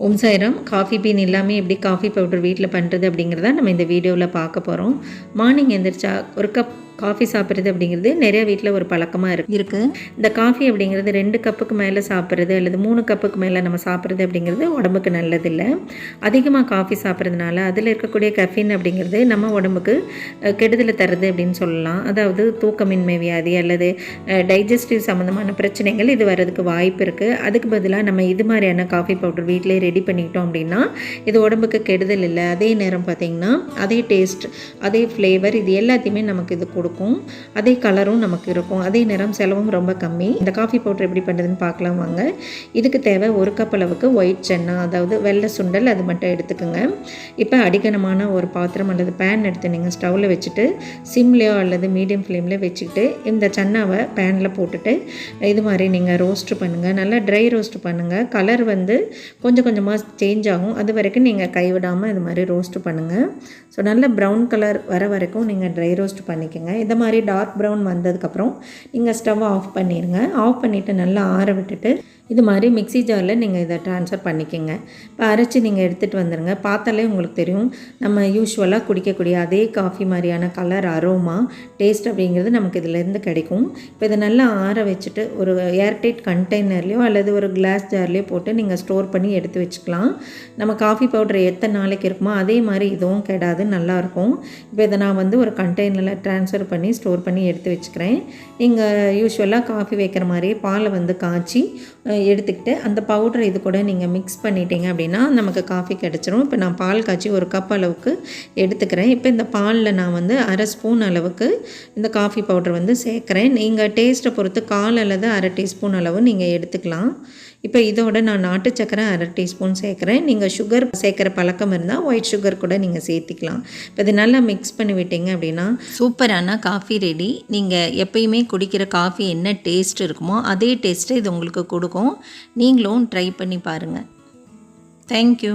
Om Sairam coffee been இல்லாமல் எப்படி coffee powder வீட்டில் பண்ணுறது அப்படிங்கிறத நம்ம இந்த வீடியோவில் பார்க்க போகிறோம் மார்னிங் எந்திரிச்சா ஒரு கப் காஃபி சாப்பிட்றது அப்படிங்கிறது நிறைய வீட்டில் ஒரு பழக்கமாக இருக்கு. இருக்குது இந்த காஃபி அப்படிங்கிறது ரெண்டு கப்புக்கு மேலே சாப்பிட்றது அல்லது மூணு கப்புக்கு மேலே நம்ம சாப்பிட்றது அப்படிங்கிறது உடம்புக்கு நல்லதில்லை. அதிகமாக காஃபி சாப்பிட்றதுனால அதில் இருக்கக்கூடிய கஃபின் அப்படிங்கிறது நம்ம உடம்புக்கு கெடுதலை தருது அப்படின்னு சொல்லலாம். அதாவது தூக்கமின்மை வியாதி அல்லது டைஜஸ்டிவ் சம்மந்தமான பிரச்சனைகள் இது வர்றதுக்கு வாய்ப்பு இருக்குது அதுக்கு பதிலாக நம்ம இது மாதிரியான காஃபி பவுடர் வீட்டிலே ரெடி பண்ணிக்கிட்டோம் அப்படின்னா இது உடம்புக்கு கெடுதல் இல்லை. அதே நேரம் பார்த்திங்கன்னா அதே டேஸ்ட் அதே ஃப்ளேவர் இது எல்லாத்தையுமே நமக்கு இது கொடுக்கும் அதே கலரும் நமக்கு இருக்கும். அதே நேரம் செலவும் ரொம்ப கம்மி. இந்த காஃபி பவுடர் எப்படி பண்ணுறதுன்னு பார்க்கலாம் வாங்க. இதுக்கு தேவை ஒரு கப் அளவுக்கு ஒயிட் சென்னா அதாவது வெள்ளை சுண்டல் அது மட்டும் எடுத்துக்கோங்க. இப்போ அடிக்கனமான ஒரு பாத்திரம் அல்லது பேன் எடுத்து நீங்கள் ஸ்டவ்வில் வச்சுட்டு சிம்லேயோ அல்லது மீடியம் ஃப்ளேமில் வச்சுக்கிட்டு இந்த சன்னாவை பேனில் போட்டுட்டு இது மாதிரி நீங்கள் ரோஸ்ட் பண்ணுங்கள் நல்லா ட்ரை ரோஸ்ட் பண்ணுங்கள் கலர் வந்து கொஞ்சம் கொஞ்சமாக சேஞ்ச் ஆகும். அது வரைக்கும் நீங்கள் கைவிடாமல் இது மாதிரி ரோஸ்ட் பண்ணுங்கள் ஸோ நல்ல ப்ரௌன் கலர் வர வரைக்கும் நீங்கள் ட்ரை ரோஸ்ட் பண்ணிக்கோங்க. இந்த மாதிரி டார்க் ப்ரௌன் வந்ததுக்கப்புறம் நீங்கள் ஸ்டவ் ஆஃப் பண்ணிடுங்க ஆஃப் பண்ணிவிட்டு நல்லா ஆற விட்டுட்டு இது மாதிரி மிக்ஸி ஜாரில் நீங்கள் இதை ட்ரான்ஸ்ஃபர் பண்ணிக்கோங்க. இப்போ அரைச்சி நீங்கள் எடுத்துகிட்டு வந்துடுங்க பார்த்தாலே உங்களுக்கு தெரியும். நம்ம யூஸ்வலாக குடிக்கக்கூடிய அதே காஃபி மாதிரியான கலர் அரோமா டேஸ்ட் அப்படிங்கிறது நமக்கு இதிலேருந்து கிடைக்கும். இப்போ இதை நல்லா ஆற வச்சுட்டு ஒரு ஏர்டைட் கண்டெய்னர்லேயோ அல்லது ஒரு கிளாஸ் ஜார்லேயோ போட்டு நீங்கள் ஸ்டோர் பண்ணி எடுத்து வச்சுக்கலாம். நம்ம காஃபி பவுடர் எத்தனை நாளைக்கு இருக்குமோ அதே மாதிரி இதுவும் கெடாது நல்லாயிருக்கும் இப்போ இதை நான் வந்து ஒரு கண்டெய்னரில் ட்ரான்ஸ்ஃபர் பண்ணி ஸ்டோர் பண்ணி எடுத்து வச்சுக்கிறேன். நீங்கள் யூஸ்வலாக காஃபி வைக்கிற மாதிரியே பாலை வந்து காய்ச்சி எடுத்துக்கிட்டு அந்த பவுடர் இது கூட நீங்கள் மிக்ஸ் பண்ணிட்டீங்க அப்படின்னா நமக்கு காஃபி கிடச்சிரும். இப்போ நான் பால் காய்ச்சி ஒரு கப் அளவுக்கு எடுத்துக்கிறேன். இப்போ இந்த பாலில் நான் வந்து அரை ஸ்பூன் அளவுக்கு இந்த காஃபி பவுடர் வந்து சேர்க்குறேன். நீங்கள் டேஸ்ட்டை பொறுத்து கால் அல்லது அரை டீஸ்பூன் அளவு நீங்கள் எடுத்துக்கலாம். இப்போ இதோட நான் நாட்டு சக்கரை அரை டீஸ்பூன் சேர்க்குறேன். நீங்கள் சுகர் சேர்க்குற பழக்கம் இருந்தால் ஒயிட் சுகர் கூட நீங்கள் சேர்த்திக்கலாம். இப்போ இது நல்லா மிக்ஸ் பண்ணி விட்டீங்க அப்படின்னா சூப்பரான காஃபி ரெடி நீங்கள் எப்பயுமே குடிக்கிற காஃபி என்ன டேஸ்ட் இருக்குமோ அதே டேஸ்ட்டு இது உங்களுக்கு கொடுக்கும். நீங்களும் ட்ரை பண்ணி பாருங்கள் தேங்க்யூ